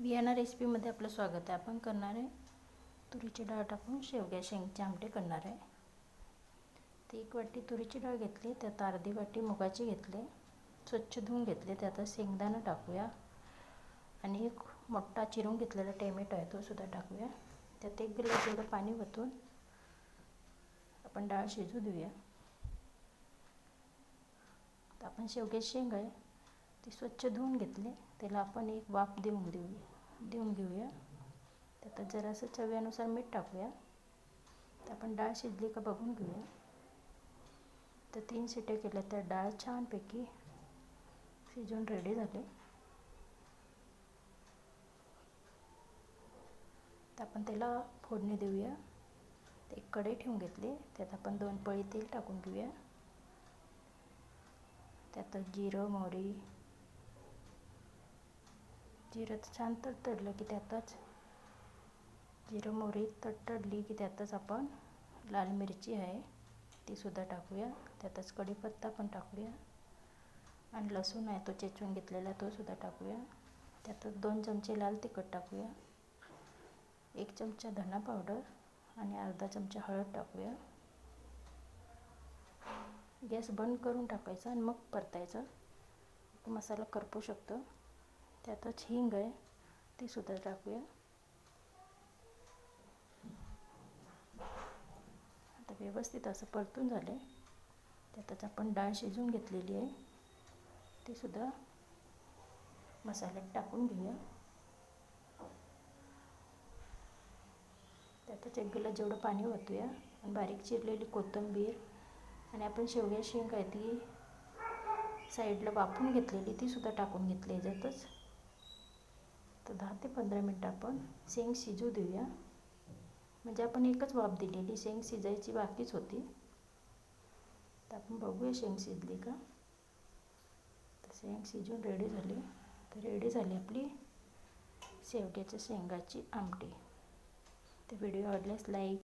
बियाणा रेसिपीमध्ये आपलं स्वागत आहे. आपण करणार आहे तुरीची डाळ टाकून शेवग्या शेंगचे आमटे करणार आहे. ती एक वाटी तुरीची डाळ घेतली त्यात अर्धी वाटी मुगाची घेतले स्वच्छ धुवून घेतले त्यात शेंगदाणा टाकूया. आणि एक मोठा चिरून घेतलेला टॅमॅटो आहे तो सुद्धा टाकूया. त्यात एक गिलास एवढं पाणी वतून आपण डाळ शिजू देऊया. तर आपण शेवग्या शेंग आहे ते स्वच्छ धुवून घेतले. त्याला आपण एक वाफ देऊन देऊया. देऊन घेऊया. त्यात जरासं चव्यानुसार मीठ टाकूया. तर आपण डाळ शिजली का बघून घेऊया. तर तीन शिट्या केल्या तर डाळ छानपैकी शिजून रेडी झाले. तर आपण त्याला फोडणी देऊया. एक कढई ठेवून घेतली. त्यात आपण दोन पळी तेल टाकून घेऊया. त्यात जिरं मोहरी जिरं छान तडतडलं की त्यातच. जिरं मोहरी तडतडली की त्यातच आपण लाल मिरची आहे ती सुद्धा टाकूया. त्यातच कढीपत्ता पण टाकूया. आणि लसूण आहे तो चेचून घेतलेला तो सुद्धा टाकूया. त्यातच दोन चमचे लाल तिखट टाकूया. एक चमचा धना पावडर आणि अर्धा चमचा हळद टाकूया. गॅस बंद करून टाकायचा आणि मग परतायचा. मसाला करपू शकतो. त्यातच हिंग आहे ती सुद्धा टाकूया. आता व्यवस्थित असं परतून झालं आहे त्यातच आपण डाळ शिजवून घेतलेली आहे. ती सुद्धा मसाल्यात टाकून घेऊया. त्यातच एक गिलास जेवढं पाणी ओतूया आणि बारीक चिरलेली कोथिंबीर आणि आपण शेवग्या शेंग आहे ती साईडला वाफून घेतलेली ती सुद्धा टाकून घेतली याच्यातच तर दहा ते पंधरा मिनटं आपण शेंग शिजू देऊया. म्हणजे आपण एकच वाफ दिलेली शेंग शिजायची बाकीच होती. तर आपण बघूया शेंग शिजली का? तर शेंग शिजून रेडी झाली. तर रेडी झाली आपली शेवग्याच्या शेंगाची आमटी. तर व्हिडिओ आवडल्यास लाईक